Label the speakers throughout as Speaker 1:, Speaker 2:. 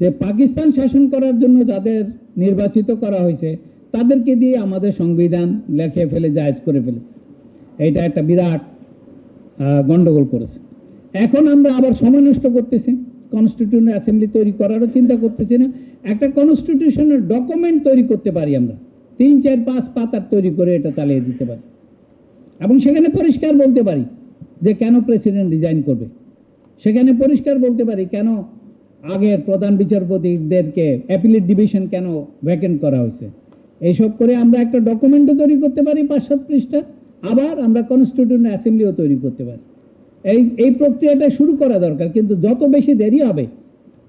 Speaker 1: যে পাকিস্তান শাসন করার জন্য যাদের নির্বাচিত করা হয়েছে তাদেরকে দিয়ে আমাদের সংবিধান লেখে ফেলে জায়জ করে ফেলে এইটা একটা বিরাট আহ, গন্ডগোল করেছে। এখন আমরা আবার সময় নষ্ট করতেছি। কনস্টিটিউশন অ্যাসেম্বলি তৈরি করারও চিন্তা করতেছি না। একটা কনস্টিটিউশনের ডকুমেন্ট তৈরি করতে পারি আমরা। তিন চার পাঁচ পাতার তৈরি করে এটা চালিয়ে দিতে পারি। এবং সেখানে পরিষ্কার বলতে পারি যে কেন প্রেসিডেন্ট রিজাইন করবে? সেখানে পরিষ্কার বলতে পারি কেন আগের প্রধান বিচারপতিদেরকে অ্যাপিলেট ডিভিশন কেন ভ্যাকেন্ট করা হয়েছে? এইসব করে আমরা একটা ডকুমেন্টও তৈরি করতে পারি পাঁচ সাত পৃষ্ঠা। আবার আমরা কনস্টিটিউশন অ্যাসেম্বলিও তৈরি করতে পারি। এই এই প্রক্রিয়াটা শুরু করা দরকার, কিন্তু যত বেশি দেরি হবে,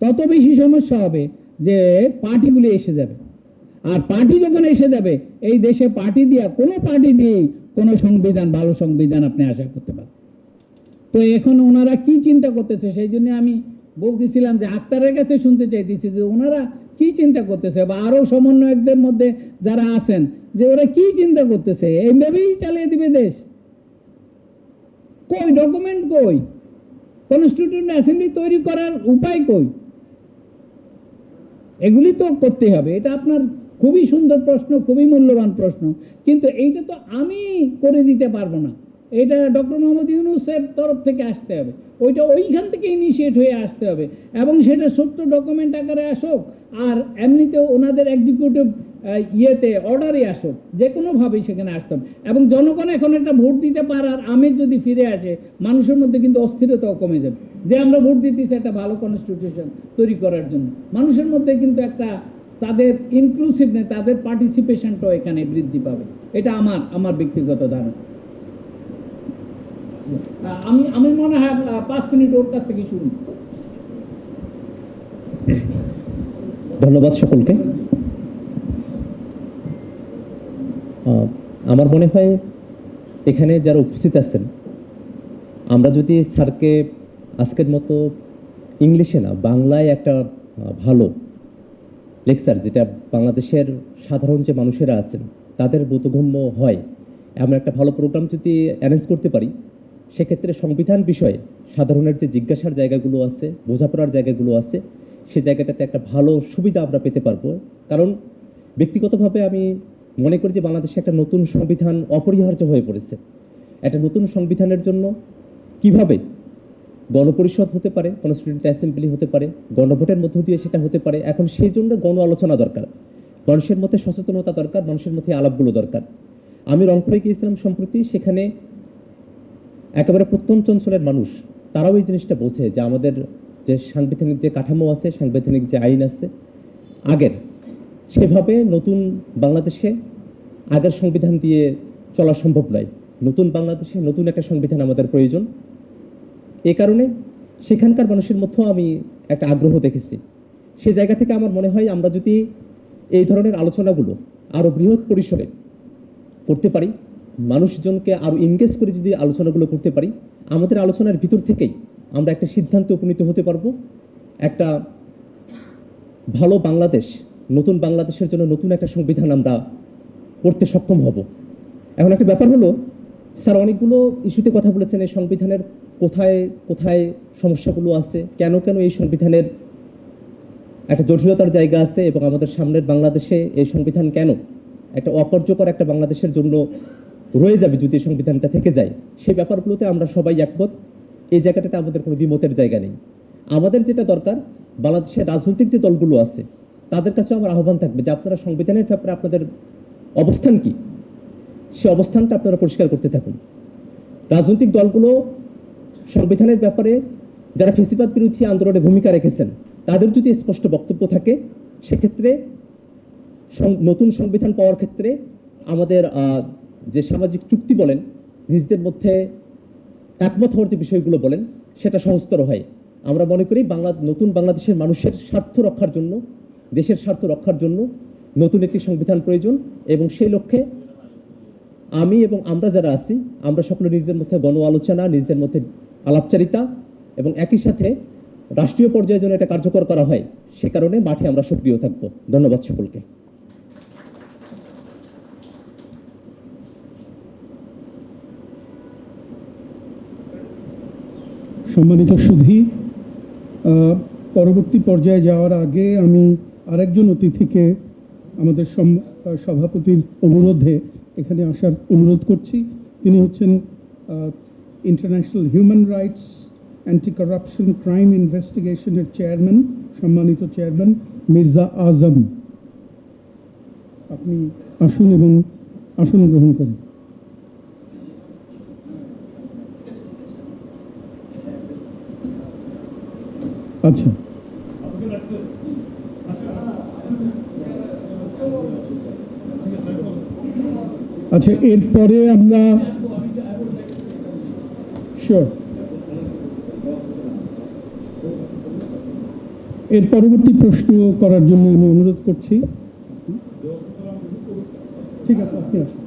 Speaker 1: তত বেশি সমস্যা হবে যে পার্টিগুলি এসে যাবে। আর পার্টি যখন এসে যাবে, এই দেশে পার্টি দিয়া কোনো পার্টি দিয়েই কোনো সংবিধান, ভালো সংবিধান আপনি আশা করতে পারেন। তো এখন ওনারা কি চিন্তা করতেছে, সেই জন্য আমি বলতেছিলাম যে আক্তারের কাছে শুনতে চাইতেছি যে ওনারা কি চিন্তা করতেছে? বা আরও সমন্বয়কদের মধ্যে যারা আছেন, যে ওরা কি চিন্তা করতেছে? এইভাবেই চালিয়ে দিবে দেশ। কই? ডকুমেন্ট কই? কনস্টিটিউশন অ্যাসেম্বলি তৈরি করার উপায় কই? এগুলি তো করতে হবে। এটা আপনার খুবই সুন্দর প্রশ্ন, খুবই মূল্যবান প্রশ্ন। কিন্তু এইটা তো আমি করে দিতে পারব না। এটা ডক্টর মোহাম্মদ ইউনুসের তরফ থেকে আসতে হবে। ওইটা ওইখান থেকে ইনিশিয়েট হয়ে আসতে হবে। এবং সেটা সত্য ডকুমেন্ট আকারে আসুক, আর এমনিতেও ওনাদের এক্সিকিউটিভ ইয়েতে অর্ডারে আসুক যে কোনোভাবেই সেখানে আসতে হবে। এবং জনগণ এখন একটা ভোট দিতে পারার আমেজ যদি ফিরে আসে, মানুষের মধ্যে কিন্তু অস্থিরতাও কমে যাবে। যে আমরা ভোট দিতেছি একটা ভালো কনস্টিটিউশন তৈরি করার জন্য। মানুষের মধ্যে কিন্তু একটা তাদের ইনক্লুসিভনেস তাদের পার্টিসিপেশনটাও এখানে বৃদ্ধি পাবে। এটা আমার আমার ব্যক্তিগত ধারণা। আমি আমি মনে হয় পাঁচ মিনিট ওর কাছ থেকে শুনি।
Speaker 2: ধন্যবাদ সকলকে। আমার মনে হয় এখানে যারা উপস্থিত আছেন, আমরা যদি স্যারকে আজকের মতো ইংলিশে না, বাংলায় একটা ভালো লেকচার, যেটা বাংলাদেশের সাধারণ যে মানুষেরা আছেন, তাদের বোধগম্য হয়, এমন একটা ভালো প্রোগ্রাম যদি অ্যারেঞ্জ করতে পারি সেক্ষেত্রে সংবিধান বিষয়ে সাধারণের যে জিজ্ঞাসার জায়গাগুলো আছে, বোঝাপড়ার জায়গাগুলো আছে, সে জায়গাটাতে একটা ভালো সুবিধা আমরা পেতে পারব। কারণ ব্যক্তিগতভাবে আমি মনে করি যে বাংলাদেশে একটা নতুন সংবিধান অপরিহার্য হয়ে পড়েছে। একটা নতুন সংবিধানের জন্য কীভাবে গণপরিষদ হতে পারে কনস্টিটিউন্ট অ্যাসেম্বলি হতে পারে, গণভোটের মধ্য দিয়ে সেটা হতে পারে, এখন সেই জন্য গণ আলোচনা দরকার। মানুষের মধ্যে সচেতনতা দরকার, মানুষের মধ্যে আলাপগুলো দরকার। আমি রংপুরে গিয়েছিলাম সম্প্রতি, সেখানে একেবারে প্রত্যন্ত অঞ্চলের মানুষ, তারাও এই জিনিসটা বোঝে যে আমাদের যে সাংবিধানিক যে কাঠামো আছে, সাংবিধানিক যে আইন আছে, আগের। সেভাবে নতুন বাংলাদেশে আগের সংবিধান দিয়ে চলা সম্ভব নয়। নতুন বাংলাদেশে নতুন একটা সংবিধান আমাদের প্রয়োজন। এ কারণে সেখানকার মানুষের মধ্যেও আমি একটা আগ্রহ দেখেছি। সে জায়গা থেকে আমার মনে হয় আমরা যদি এই ধরনের আলোচনাগুলো আরও বৃহৎ পরিসরে করতে পারি মানুষজনকে আরও এনগেজ করে যদি আলোচনাগুলো করতে পারি, আমাদের আলোচনার ভিতর থেকেই আমরা একটা সিদ্ধান্তে উপনীত হতে পারব। একটা ভালো বাংলাদেশ, নতুন বাংলাদেশের জন্য নতুন একটা সংবিধান আমরা করতে সক্ষম হব। এখন একটা ব্যাপার হলো, স্যার অনেকগুলো ইস্যুতে কথা বলেছেন এই সংবিধানের কোথায় কোথায় সমস্যাগুলো আছে, কেন কেন এই সংবিধানের একটা জটিলতার জায়গা আছে এবং আমাদের সামনের বাংলাদেশে এই সংবিধান কেন? একটা অকার্যকর একটা বাংলাদেশের জন্য রয়ে যাবে যদি সংবিধানটা থেকে যায়, সেই ব্যাপারগুলোতে আমরা সবাই একমত। এই জায়গাটাতে আমাদের কোনো দ্বিমতের জায়গা নেই। আমাদের যেটা দরকার, বাংলাদেশের রাজনৈতিক যে দলগুলো আছে, তাদের কাছে আমার আহ্বান থাকবে যে আপনারা সংবিধানের ব্যাপারে আপনাদের অবস্থান কি? সে অবস্থানটা আপনারা পরিষ্কার করতে থাকুন। রাজনৈতিক দলগুলো সংবিধানের ব্যাপারে যারা ফেসিবাদ বিরোধী আন্দোলনে ভূমিকা রেখেছেন, তাদের যদি স্পষ্ট বক্তব্য থাকে, সেক্ষেত্রে নতুন সংবিধান পাওয়ার ক্ষেত্রে আমাদের যে সামাজিক চুক্তি বলেন, নিজেদের মধ্যে একমত হওয়ার যে বিষয়গুলো বলেন, সেটা সহজতর হয়। আমরা মনে করি বাংলা, নতুন বাংলাদেশের মানুষের স্বার্থ রক্ষার জন্য, দেশের স্বার্থ রক্ষার জন্য নতুন একটি সংবিধান প্রয়োজন এবং সেই লক্ষ্যে আমি এবং আমরা যারা আছি, আমরা সকলে নিজেদের মধ্যে গণ আলোচনা, নিজেদের মধ্যে আলাপচারিতা এবং একই সাথে রাষ্ট্রীয় পর্যায়ে যেন এটা কার্যকর করা হয়, সে কারণে মাঠে আমরা সক্রিয় থাকব। ধন্যবাদ সকলকে।
Speaker 3: সম্মানিত সুধী পরবর্তী পর্যায়ে যাওয়ার আগে আমি আরেকজন অতিথিকে আমাদের সভাপতির অনুরোধে এখানে আসার অনুরোধ করছি। তিনি হচ্ছেন international human rights anti corruption crime ইনভেস্টিগেশনের chairman সম্মানিত চেয়ারম্যান মির্জা আজম। আপনি আসুন এবং আসন গ্রহণ করুন। আচ্ছা আচ্ছা এরপরে আমরা এর পরবর্তী প্রশ্ন করার জন্য আমি অনুরোধ করছি। ঠিক আছে, আপনি আসুন।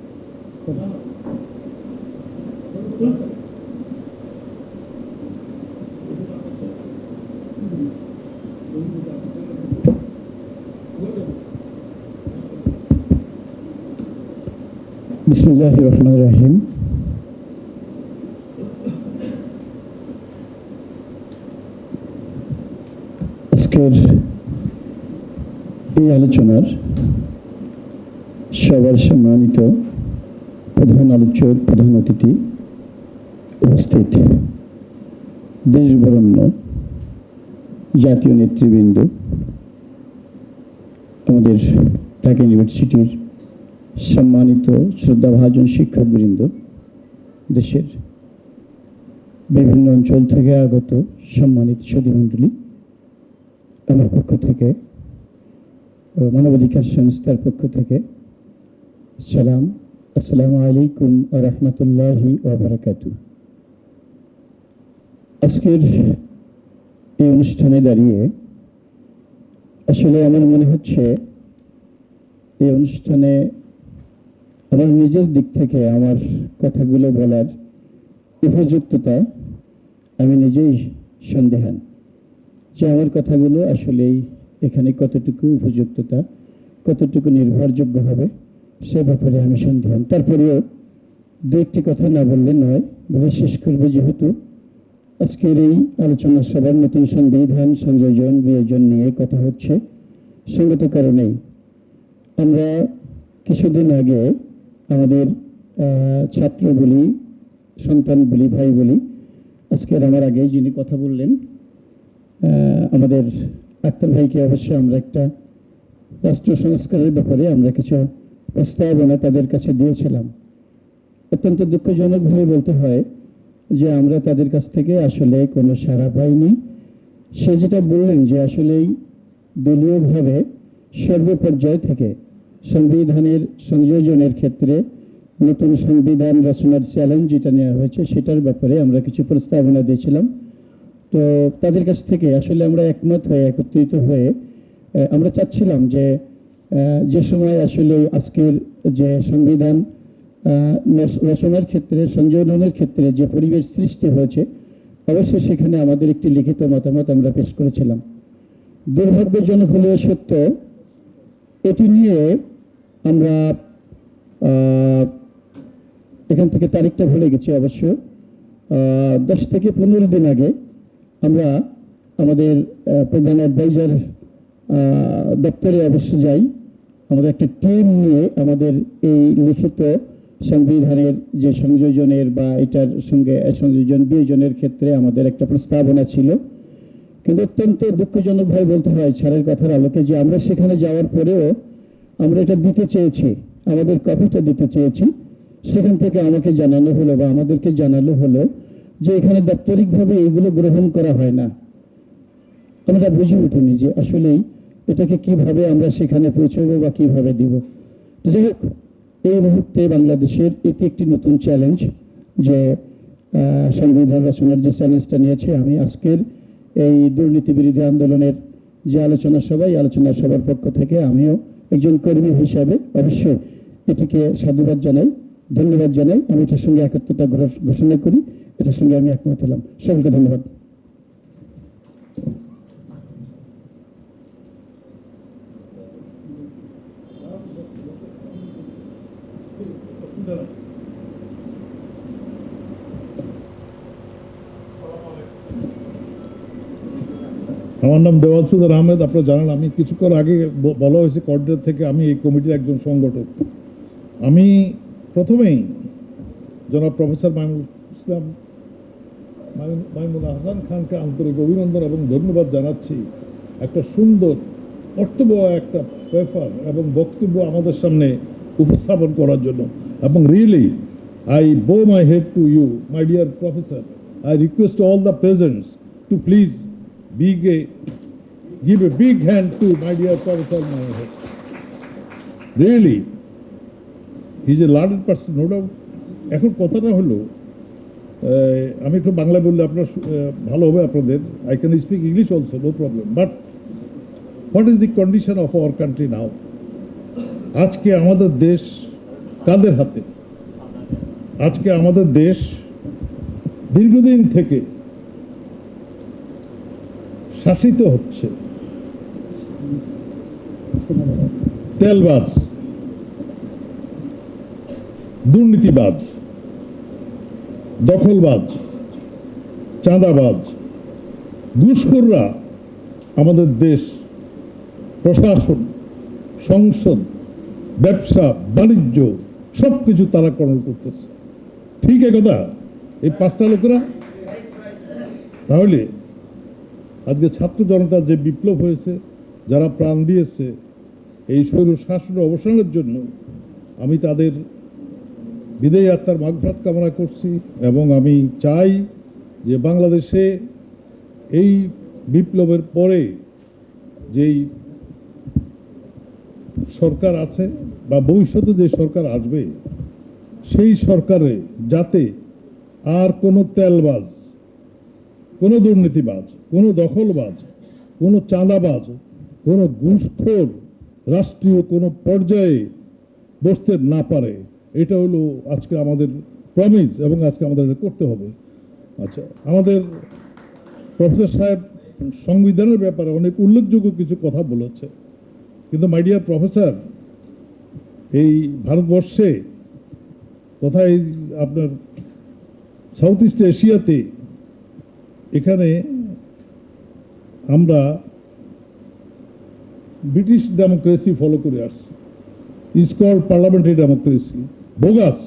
Speaker 4: বিসমুল্লাহ রহমান রাহিম। আজকের এই আলোচনার সবার সম্মানিত প্রধান আলোচক, প্রধান অতিথি উপস্থিত। দেশবরণ্য জাতীয় নেতৃবৃন্দ, আমাদের ঢাকা ইউনিভার্সিটির সম্মানিত শ্রদ্ধাভাজন শিক্ষকবৃন্দ, দেশের বিভিন্ন অঞ্চল থেকে আগত সম্মানিত সুধীমণ্ডলী আমার পক্ষ থেকে মানবাধিকার সংস্থার পক্ষ থেকে, সালাম, আসসালামু আলাইকুম রহমতুল্লাহি ওবরাকাতু আজকের এই অনুষ্ঠানে দাঁড়িয়ে আসলে আমার মনে হচ্ছে, এই অনুষ্ঠানে আমার নিজের দিক থেকে আমার কথাগুলো বলার উপযুক্ততা আমি নিজেই সন্দেহান যে আমার কথাগুলো আসলেই এখানে কতটুকু উপযুক্ততা, কতটুকু নির্ভরযোগ্য হবে, সে ব্যাপারে আমি সন্দেহান। তারপরেও দু একটি কথা না বললে নয়, বলে শেষ করব যেহেতু আজকের এই আলোচনা সবার নতুন সংবিধান, সংযোজন, বিয়োজন নিয়ে কথা হচ্ছে। সঙ্গত কারণেই আমরা কিছুদিন আগে আমাদের ছাত্র বলি, সন্তান বলি, ভাই বলি। আজকের আমার আগে যিনি কথা বললেন আমাদের আক্তার ভাইকে অবশ্য আমরা একটা রাষ্ট্র সংস্কারের ব্যাপারে আমরা কিছু প্রস্তাবনা তাদের কাছে দিয়েছিলাম। অত্যন্ত দুঃখজনকভাবে বলতে হয় যে, আমরা তাদের কাছ থেকে আসলে কোনো সাড়া পাইনি। সে যেটা বললেন যে, আসলেই দলীয়ভাবে সর্বপর্যায় থেকে সংবিধানের সংযোজনের ক্ষেত্রে নতুন সংবিধান রচনার চ্যালেঞ্জ যেটা নেওয়া হয়েছে, সেটার ব্যাপারে আমরা কিছু প্রস্তাবনা দিয়েছিলাম। তো তাদের কাছ থেকে আসলে আমরা একমত হয়ে, একত্রিত হয়ে আমরা চাচ্ছিলাম যে যে সময় আসলে আজকের যে সংবিধান রচনার ক্ষেত্রে, সংযোজনের ক্ষেত্রে যে পরিবেশ সৃষ্টি হয়েছে, অবশ্যই সেখানে আমাদের একটি লিখিত মতামত আমরা পেশ করেছিলাম। দুর্ভাগ্যজনক হলেও সত্য, এটি নিয়ে আমরা এখান থেকে তারিখটা ভুলে গেছি অবশ্য। দশ থেকে পনেরো দিন আগে আমরা আমাদের প্রধান অ্যাডভাইজার দপ্তরে অবশ্য যাই। আমাদের একটা টিম নিয়ে আমাদের এই লিখিত সংবিধানের যে সংযোজনের বা এটার সঙ্গে সংযোজন বিয়োজনের ক্ষেত্রে আমাদের একটা প্রস্তাবনা ছিল। কিন্তু অত্যন্ত দুঃখজনকভাবে বলতে হয়, ছাড়ের কথার আলোকে যে আমরা সেখানে যাওয়ার পরেও আমরা এটা দিতে চেয়েছি, আমাদের কপিটা দিতে চেয়েছি। সেখান থেকে আমাকে জানানো হলো বা আমাদেরকে জানানো হলো যে এখানে দাপ্তরিকভাবে এগুলো গ্রহণ করা হয় না। আমরা বুঝে উঠিনি যে আসলেই এটাকে কীভাবে আমরা সেখানে পৌঁছবো বা কীভাবে দিব। তো যাই হোক, এই মুহূর্তে বাংলাদেশের এটি একটি নতুন চ্যালেঞ্জ যে সংবিধান রচনার যে চ্যালেঞ্জটা নিয়েছে, আমি আজকের এই দুর্নীতি বিরোধী আন্দোলনের যে আলোচনা সভা, এই আলোচনা সভার পক্ষ থেকে আমিও একজন কর্মী হিসাবে অবশ্যই এটিকে সাধুবাদ জানাই, ধন্যবাদ জানাই। আমি এটার সঙ্গে একত্রতা ঘোষণা করি। এটার সঙ্গে আমি একমত হলাম। সকলকে ধন্যবাদ।
Speaker 5: আমার নাম দেওয়ালসুদার আহমেদ, আপনারা জানেন আমি কিছুক্ষণ আগে বলা হয়েছে কর্ডিনার থেকে আমি এই কমিটির একজন সংগঠক। আমি প্রথমেই জনাব প্রফেসর মাইনুল ইসলাম হাসান খানকে আন্তরিক অভিনন্দন এবং ধন্যবাদ জানাচ্ছি। একটা সুন্দর, কর্তব্য একটা পেপার এবং বক্তব্য আমাদের সামনে উপস্থাপন করার জন্য। এবং really I bow my head to you my dear professor I request all the presents to please big a, give a big hand to my dear Professor Mahesh. Really, he's a learned person, no doubt. এখন কথাটা হলো আমি একটু বাংলা বললে আপনার ভালো হবে আপনাদের I can speak English also no problem but what is the condition of our country now আজকে আমাদের দেশ কাদের হাতে আজকে আমাদের দেশ দীর্ঘদিন থেকে শাসিত হচ্ছে। তেলবাজ, দুর্নীতিবাজ, দখলবাজ, চাঁদাবাজ, ঘুষখোররা আমাদের দেশ, প্রশাসন, সংসদ, ব্যবসা, বাণিজ্য সব কিছু তারা কর্ম করতেছে। ঠিক একথা এই পাঁচটা লোকেরা? তাহলে আজকে ছাত্র জনতার যে বিপ্লব হয়েছে, যারা প্রাণ দিয়েছে, এই স্বৈর শাসন অবসানের জন্য আমি তাদের বিদেয় আত্মার মাঘভাত কামনা করছি এবং আমি চাই যে বাংলাদেশে এই বিপ্লবের পরে যেই সরকার আছে বা ভবিষ্যতে যে সরকার আসবে, সেই সরকারে যাতে আর কোনো তেলবাজ, কোনো দুর্নীতিবাজ কোনো দখলবাজ, কোনো চাঁদাবাজ, কোনো ঘুষখোর রাষ্ট্রীয় কোনো পর্যায়ে বসতে না পারে। এটা হলো আজকে আমাদের প্রমিস এবং আজকে আমাদের এটা করতে হবে। আচ্ছা আমাদের প্রফেসর সাহেব সংবিধানের ব্যাপারে অনেক উল্লেখযোগ্য কিছু কথা বলেছে। কিন্তু মাই ডিয়ার প্রফেসর এই ভারতবর্ষে তথা এই আপনার সাউথ ইস্ট এশিয়াতে এখানে আমরা ব্রিটিশ ডেমোক্রেসি ফলো করে আসছি। Is call parliamentary democracy bogus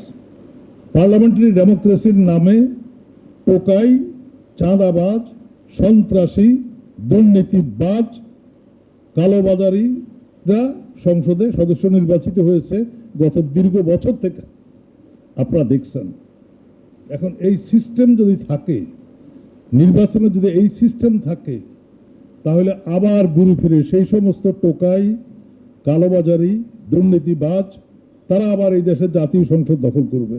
Speaker 5: parliamentary ডেমোক্রেসির নামে টোকাই, চাঁদাবাজ, সন্ত্রাসী, দুর্নীতিবাজ, কালোবাজারিরা সংসদে সদস্য নির্বাচিত হয়েছে গত দীর্ঘ বছর থেকে। আপনারা দেখছেন। এখন এই সিস্টেম যদি থাকে, নির্বাচনে যদি এই সিস্টেম থাকে তাহলে আবার গুরু ফিরে সেই সমস্ত টোকাই, কালোবাজারি, দুর্নীতিবাজ, তারা আবার এই দেশের জাতীয় সংসদ দখল করবে।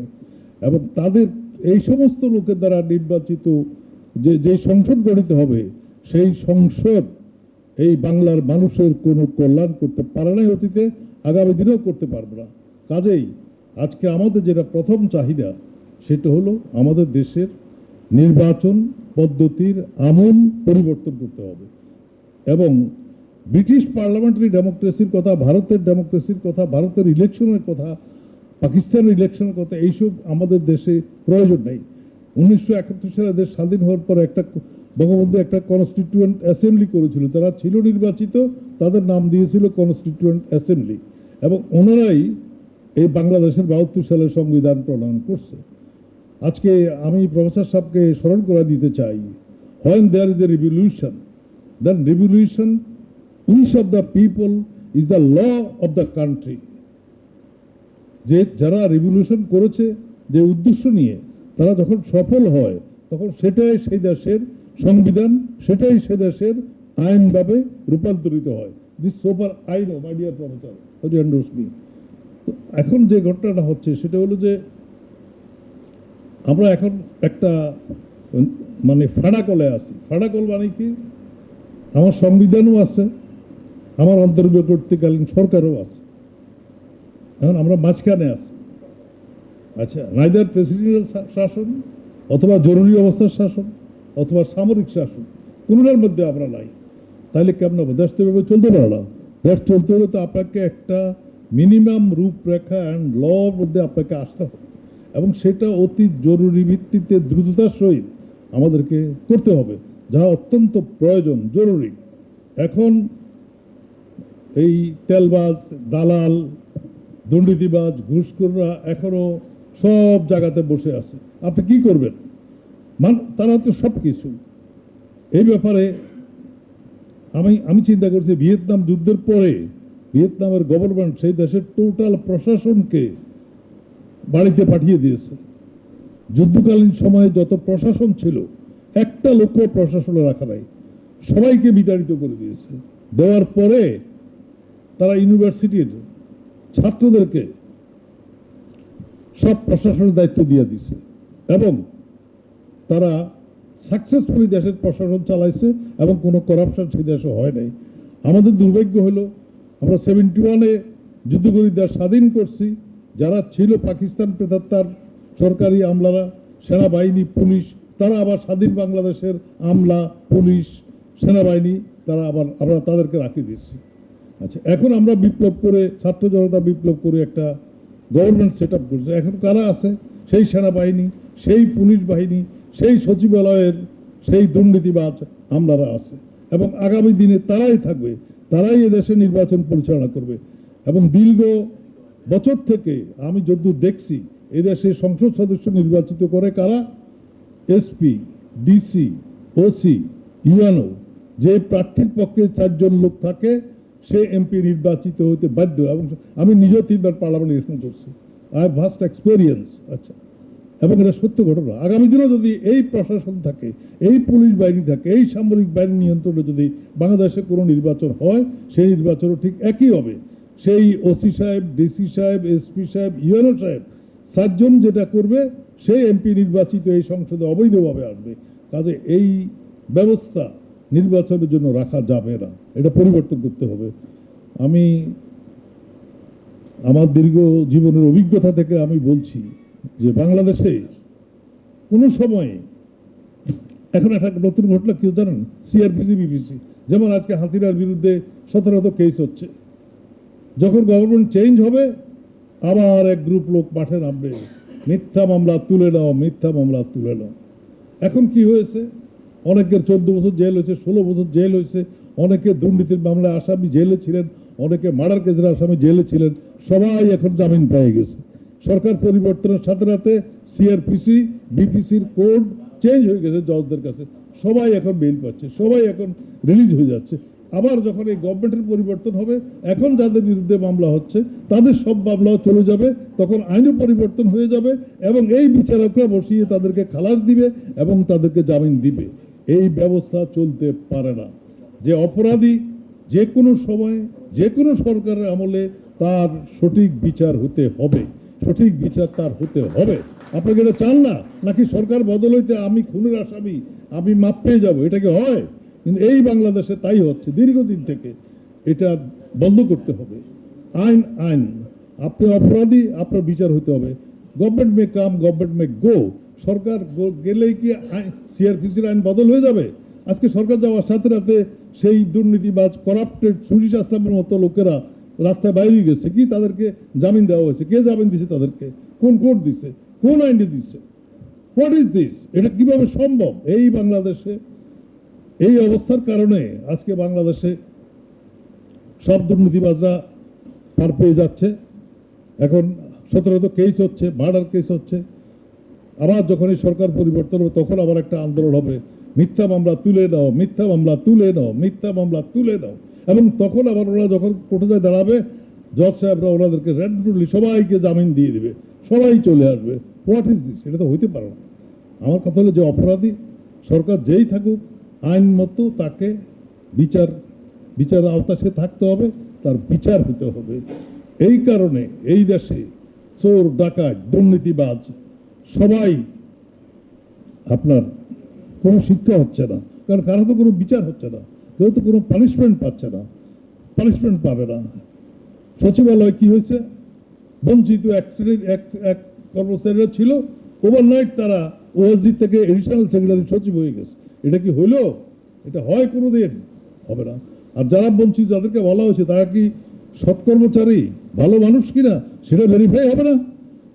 Speaker 5: এবং তাদের এই সমস্ত লোকের দ্বারা নির্বাচিত যে যে সংসদ গঠিত হবে, সেই সংসদ এই বাংলার মানুষের কোনো কল্যাণ করতে পারে নাই অতীতে, আগামী দিনেও করতে পারবে না। কাজেই আজকে আমাদের যেটা প্রথম চাহিদা, সেটা হলো আমাদের দেশের নির্বাচন পদ্ধতির আমূল পরিবর্তন করতে হবে। এবং ব্রিটিশ পার্লামেন্টারি ডেমোক্রেসির কথা, ভারতের ডেমোক্রেসির কথা, ভারতের ইলেকশনের কথা, পাকিস্তানের ইলেকশনের কথা, এইসব আমাদের দেশে প্রয়োজন নেই। উনিশশো একাত্তর সালে দেশ স্বাধীন হওয়ার পর একটা বঙ্গবন্ধু একটা কনস্টিটিউয়েন্ট অ্যাসেম্বলি করেছিল। যারা ছিল নির্বাচিত, তাদের নাম দিয়েছিল কনস্টিটিউয়েন্ট অ্যাসেম্বলি এবং ওনারাই এই বাংলাদেশের বাহাত্তর সালের সংবিধান প্রণয়ন করছে। আজকে আমি প্রফেসর সাহেবকে স্মরণ করে দিতে চাই। When there is a revolution then revolution wish of the people is the law of the country যে যারা রেভলিউশন করেছে, যে উদ্দেশ্য নিয়ে তারা যখন সফল হয়, তখন সেটাই সেই দেশের সংবিধান, সেটাই সে দেশের আইনভাবে রূপান্তরিত হয়। দিস সোপার আইন মাই ডিয়ার প্রফেসর আন্ডারস মি এখন যে ঘটনাটা হচ্ছে, সেটা হলো যে আমরা এখন একটা মানে ফাড়াকলে আছি। ফাড়াকল মানে কি? আমার সংবিধানও আছে, আমার অন্তর্বর্তীকালীন সরকারও আছে। এখন আমরা মাঝখানে আছি। আচ্ছা নাইদার প্রেসিডেন্টাল শাসন অথবা জরুরি অবস্থার শাসন অথবা সামরিক শাসন, কোনোটার মধ্যে আমরা নাই। তাহলে কেমন হবে? দেশ তো এভাবে চলতে পারে না। দেশ চলতে হলে তো আপনাকে একটা মিনিমাম রূপরেখা অ্যান্ড লর মধ্যে আপনাকে আসতে হবে। এবং সেটা অতি জরুরি ভিত্তিতে দ্রুততার সহিত আমাদেরকে করতে হবে। যা অত্যন্ত প্রয়োজন, জরুরি। এখন এই তেলবাজ, দালাল দুর্নীতিবাজ ঘুষখোররা এখনও সব জায়গাতে বসে আছে। আপনি কি করবেন? মান, তারা তো সব কিছু এই ব্যাপারে আমি আমি চিন্তা করছি, ভিয়েতনাম যুদ্ধের পরে ভিয়েতনামের গভর্নমেন্ট সেই দেশের টোটাল প্রশাসনকে বাড়িতে পাঠিয়ে দিয়েছে। যুদ্ধকালীন সময়ে যত প্রশাসন ছিল একটা লোকও প্রশাসনে রাখা নাই। সবাইকে বিতাড়িত করে দিয়েছে। দেওয়ার পরে তারা ইউনিভার্সিটির ছাত্রদেরকে সব প্রশাসনের দায়িত্ব দিয়ে দিছে এবং তারা সাকসেসফুলি দেশের প্রশাসন চালাইছে এবং কোনো করাপশন সেই দেশে হয় নাই। আমাদের দুর্ভাগ্য হলো, আমরা সেভেন্টি ওয়ানে যুদ্ধ করে, দেশ স্বাধীন করছি। যারা ছিল পাকিস্তান প্রেতাত্মার সরকারি আমলারা, সেনাবাহিনী, পুলিশ তারা আবার স্বাধীন বাংলাদেশের আমলা, পুলিশ, সেনাবাহিনী, তারা আবার আমরা তাদেরকে রাখি দিচ্ছি আচ্ছা এখন আমরা বিপ্লব করে, ছাত্র জনতা বিপ্লব করে একটা গভর্নমেন্ট সেট আপ করছে। এখন কারা আছে? সেই সেনাবাহিনী, সেই পুলিশ বাহিনী, সেই সচিবালয়ের সেই দুর্নীতিবাজ আমলারা আছে। এবং আগামী দিনে তারাই থাকবে, তারাই এদেশে নির্বাচন পরিচালনা করবে। এবং দীর্ঘ বছর থেকে আমি যদ্দূর দেখছি এদেশে সংসদ সদস্য নির্বাচিত করে কারা? এসপি, ডিসি, ওসি, ইউএনও, যে প্রার্থীর পক্ষে চারজন লোক থাকে, সে এমপি নির্বাচিত হতে বাধ্য এবং আমি নিজেও তিনবার পার্লামেন্ট ইলেকশন করছি। আই হ্যাভ ভাস্ট এক্সপেরিয়েন্স আচ্ছা। এবং এটা সত্য ঘটনা। আগামী দিনে যদি এই প্রশাসন থাকে, এই পুলিশ বাহিনী থাকে, এই সামরিক বাহিনী নিয়ন্ত্রণে যদি বাংলাদেশে কোনো নির্বাচন হয়, সেই নির্বাচনও ঠিক একই হবে। সেই ওসি সাহেব, ডিসি সাহেব, এসপি সাহেব, ইউএনও সাহেব, সাতজন যেটা করবে সেই এমপি নির্বাচিত এই সংসদে অবৈধভাবে আসবে। কাজে এই ব্যবস্থা নির্বাচনের জন্য রাখা যাবে না। এটা পরিবর্তন করতে হবে। আমি আমার দীর্ঘ জীবনের অভিজ্ঞতা থেকে আমি বলছি যে বাংলাদেশে কোনো সময়ে এখন একটা নতুন ঘটনা কেউ জানেন? সিআরপিসি বিপিসি যেমন আজকে হাসিনার বিরুদ্ধে সতেরোত কেস হচ্ছে। যখন গভর্নমেন্ট চেঞ্জ হবে, আবার এক গ্রুপ লোক মাঠে নামবে। মিথ্যা মামলা তুলে নাও, মিথ্যা মামলা তুলে নাও। এখন কি হয়েছে? অনেকের চোদ্দ বছর জেল হয়েছে, ষোলো বছর জেল হয়েছে, অনেকে দুর্নীতির মামলায় আসামি জেলে ছিলেন, অনেকে মার্ডার কেসের আসামি জেলে ছিলেন, সবাই এখন জামিন পেয়ে গেছে। সরকার পরিবর্তনের সাথে সাথে সিআরপিসি বিপিসির কোড চেঞ্জ হয়ে গেছে জজদের কাছে। সবাই এখন বেল পাচ্ছে, সবাই এখন রিলিজ হয়ে যাচ্ছে। আবার যখন এই গভর্নমেন্টের পরিবর্তন হবে, এখন যাদের বিরুদ্ধে মামলা হচ্ছে, তাদের সব মামলাও চলে যাবে, তখন আইনও পরিবর্তন হয়ে যাবে, এবং এই বিচারকরা বসিয়ে তাদেরকে খালাস দিবে এবং তাদেরকে জামিন দিবে। এই ব্যবস্থা চলতে পারে না। যে অপরাধী যে কোনো সময়, যে কোনো সরকারের আমলে তার সঠিক বিচার হতে হবে। সঠিক বিচার তার হতে হবে। আপনাকে এটা চান না? নাকি সরকার বদল হইতে আমি খুনের আসামি, আমি মাপ পেয়ে যাব? এটা কি হয়? কিন্তু এই বাংলাদেশে তাই হচ্ছে, দীর্ঘদিন থেকে এটা বন্ধ করতে হবে। আইন আইন। আপনি অপরাধী, আপনার বিচার হতে হবে। গভর্নমেন্ট মে কাম গভর্নমেন্ট মে গো সরকার গেলেই কি সিআরপিসির আইন বদল হয়ে যাবে? আজকে সরকার যাওয়ার সাথে সাথে সেই দুর্নীতিবাজ করাপ্টেড সুরিশ আসলামের মতো লোকেরা রাস্তায় বাইরে গেছে। কি তাদেরকে জামিন দেওয়া হয়েছে? কে জামিন দিছে তাদেরকে? কোন কোর্ট দিছে? কোন আইনে দিছে? হোয়াট ইজ দিস এটা কীভাবে সম্ভব? এই বাংলাদেশে এই অবস্থার কারণে আজকে বাংলাদেশে সব দুর্নীতিবাজরা পার পেয়ে যাচ্ছে। এখন সতেরো তো কেস হচ্ছে মার্ডার কেস হচ্ছে। আবার যখন এই সরকার পরিবর্তন হবে, তখন আবার একটা আন্দোলন হবে। মিথ্যা মামলা তুলে নাও, মিথ্যা মামলা তুলে নাও, মিথ্যা মামলা তুলে নাও। এবং তখন আবার ওরা যখন কোর্টে যায় দাঁড়াবে, জজ সাহেবরা ওনাদেরকে র্যান্ডমলি সবাইকে জামিন দিয়ে দিবে। সবাই চলে আসবে। হোয়াট ইজ দিস এটা তো হইতে পারে না। আমার কথা হলো যে অপরাধী, সরকার যেই থাকুক আইন মতো তাকে বিচার বিচার আওতা সে থাকতে হবে, তার বিচার হতে হবে। এই কারণে এই দেশে চোর, ডাকাত, দুর্নীতিবাজ সবাই আপনার কোনো শিক্ষা হচ্ছে না। কারণ কারও তো কোনো বিচার হচ্ছে না, কেউ তো কোনো পানিশমেন্ট পাচ্ছে না পানিশমেন্ট পাবে না। সচিবালয় কি হয়েছে? বঞ্চিত এক শ্রেণির, এক এক কর্মচারীরা ছিল। ওভারনাইট তারা ওএসডি থেকে এডিশনাল সেক্রেটারি সচিব হয়ে গেছে। এটা কি হইল? এটা হয় কোনোদিন? হবে না। আর যারা বঞ্চিত যাদেরকে বলা হয়েছে, তারা কি সৎ কর্মচারী, ভালো মানুষ কিনা, সেটা ভেরিফাই হবে না?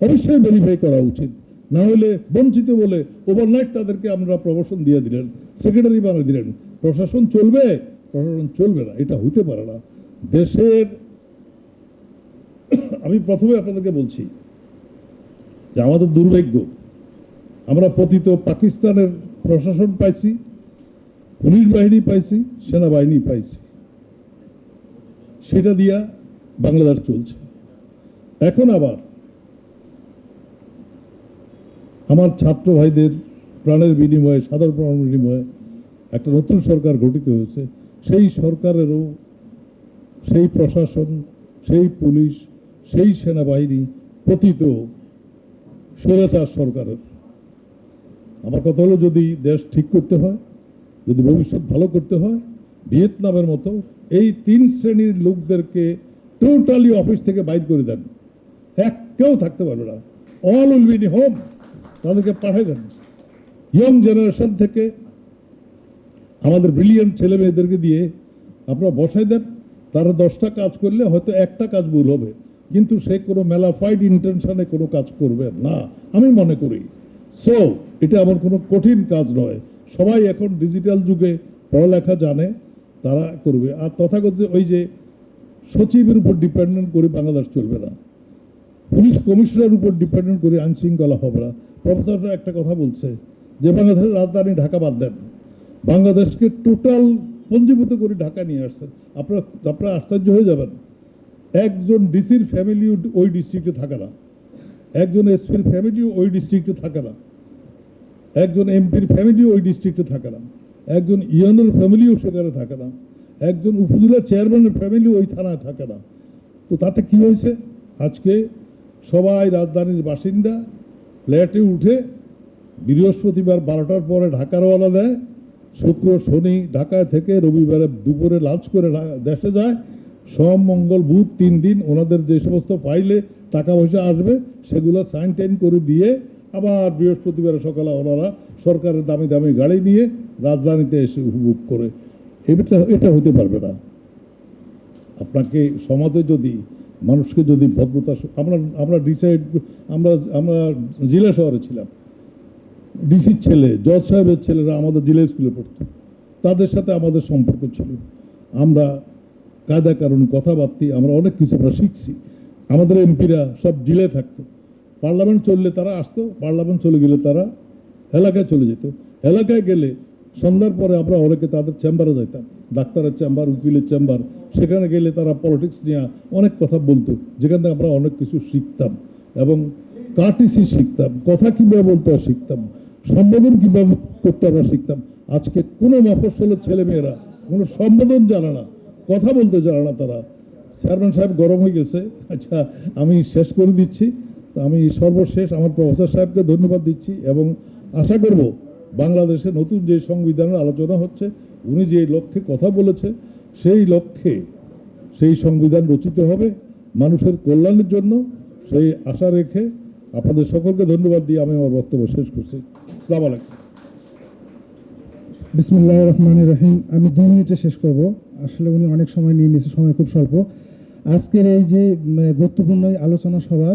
Speaker 5: অবশ্যই ভেরিফাই করা উচিত। না হলে বঞ্চিত বলে ওভারনাইট তাদেরকে আমরা প্রমোশন দিয়ে দিলেন সেক্রেটারি বানিয়ে দিলেন। প্রশাসন চলবে? প্রশাসন চলবে না। এটা হতে পারে না। দেশের আমি প্রথমে আপনাদেরকে বলছি যে আমাদের দুর্ভাগ্য, আমরা পতিত পাকিস্তানের প্রশাসন পাইছি, পুলিশ বাহিনী পাইছি, সেনাবাহিনী পাইছি। সেটা দিয়া বাংলাদেশ চলছে। এখন আবার আমার ছাত্র ভাইদের প্রাণের বিনিময়ে, সাধারণ প্রাণের বিনিময়ে একটা নতুন সরকার গঠিত হয়েছে। সেই সরকারেরও সেই প্রশাসন, সেই পুলিশ, সেই সেনাবাহিনী পতিত স্বৈরাচার সরকারের। আমার কথা হলো, যদি দেশ ঠিক করতে হয়, যদি ভবিষ্যৎ ভালো করতে হয়, ভিয়েতনামের মতো এই তিন শ্রেণির লোকদেরকে টোটালি অফিস থেকে বাইর করে দেন। এক কেউ থাকতে পারবে না। অল উইল বি হোম তাদেরকে পাঠিয়ে দেন। ইয়ং জেনারেশন থেকে আমাদের ব্রিলিয়ান্ট ছেলে মেয়েদেরকে দিয়ে আপনারা বসাই দেন। তারা দশটা কাজ করলে হয়তো একটা কাজ ভুল হবে। কিন্তু সে কোনো মেলাফাইড ইন্টেনশনে কোনো কাজ করবে না। আমি মনে করি সো এটা আমার কোনো কঠিন কাজ নয়। সবাই এখন ডিজিটাল যুগে পড়ালেখা জানে, তারা করবে। আর তথাগত ওই যে সচিবের উপর ডিপেন্ডেন্ট করে বাংলাদেশ চলবে না। পুলিশ কমিশনার উপর ডিপেন্ডেন্ট করে আইন শৃঙ্খলা হবে না। প্রফেসররা একটা কথা বলছে, যে বাংলাদেশের রাজধানী ঢাকা বাদ দেন। বাংলাদেশকে টোটাল পঞ্জীভূত করে ঢাকা নিয়ে আসছেন। আপনারা আপনারা আশ্চর্য হয়ে যাবেন। একজন ডিসির ফ্যামিলি ওই ডিস্ট্রিক্টে থাকে না। একজন এসপির ফ্যামিলি ওই ডিস্ট্রিক্টে থাকে না। একজন এমপির ফ্যামিলি ওই ডিস্ট্রিক্টে থাকে না। একজন ইয়নের ফ্যামিলিও সেখানে থাকে না। একজন উপজেলা চেয়ারম্যানের ফ্যামিলি ওই থানায় থাকে না। তো তাতে কি হয়েছে? আজকে সবাই রাজধানীর বাসিন্দা। ফ্ল্যাটে উঠে বৃহস্পতিবার বারোটার পরে ঢাকা রওনা দেয়, শুক্র শনি ঢাকায় থেকে রবিবারে দুপুরে লাঞ্চ করে দেশে যায়। সোম, মঙ্গল, বুধ তিন দিন ওনাদের যে সমস্ত ফাইলে টাকা পয়সা আসবে, সেগুলো সাইন টাইন করে দিয়ে আবার বৃহস্পতিবার সকালে ওনারা সরকারের দামি দামি গাড়ি নিয়ে রাজধানীতে এসে উপভোগ করে। এটা এটা হতে পারবে না। আপনাকে সমাজে যদি, মানুষকে যদি ভদ্রতা, আমরা আমরা ডিসাইড আমরা আমরা জেলা শহরে ছিলাম। ডিসির ছেলে, জজ সাহেবের ছেলেরা আমাদের জেলা স্কুলে পড়তো। তাদের সাথে আমাদের সম্পর্ক ছিল। আমরা কায়দা কারণ কথাবার্তি, আমরা অনেক কিছু আমরা শিখছি। আমাদের এমপিরা সব জেলায় থাকতো। পার্লামেন্ট চললে তারা আসতো, পার্লামেন্ট চলে গেলে তারা এলাকায় চলে যেত। এলাকায় গেলে সন্ধ্যার পরে আমরা অনেকে তাদের চেম্বারে যাইতাম, ডাক্তারের চেম্বার, উকিলের চেম্বার। সেখানে গেলে তারা পলিটিক্স নিয়ে অনেক কথা বলতো, যেখান থেকে আমরা অনেক কিছু শিখতাম এবং কার্টিসি শিখতাম, কথা কীভাবে বলতে শিখতাম, সম্বোধন কীভাবে করতে আমরা শিখতাম। আজকে কোনো মফস্বলের ছেলেমেয়েরা কোনো সম্বোধন জানে না, কথা বলতে জানে না তারা। চেয়ারম্যান সাহেব গরম হয়ে গেছে। আচ্ছা আমি শেষ করে দিচ্ছি। আমি সর্বশেষ আমার প্রফেসর সাহেবকে ধন্যবাদ দিচ্ছি এবং আশা করব বাংলাদেশে নতুন যে সংবিধানের আলোচনা হচ্ছে, উনি যে লক্ষ্যে কথা বলেছে, সেই লক্ষ্যে সেই সংবিধান রচিত হবে মানুষের কল্যাণের জন্য। সেই আশা রেখে আপনাদের সকলকে ধন্যবাদ দিয়ে আমি আমার বক্তব্য শেষ করছি। সালাম আলাইকুম।
Speaker 6: বিসমুল্লাহ রহমান রহিম। আমি দু মিনিটে শেষ করব। আসলে উনি অনেক সময় নিয়ে নিয়েছে, সময় খুব স্বল্প। আজকের এই যে গুরুত্বপূর্ণ আলোচনা সভা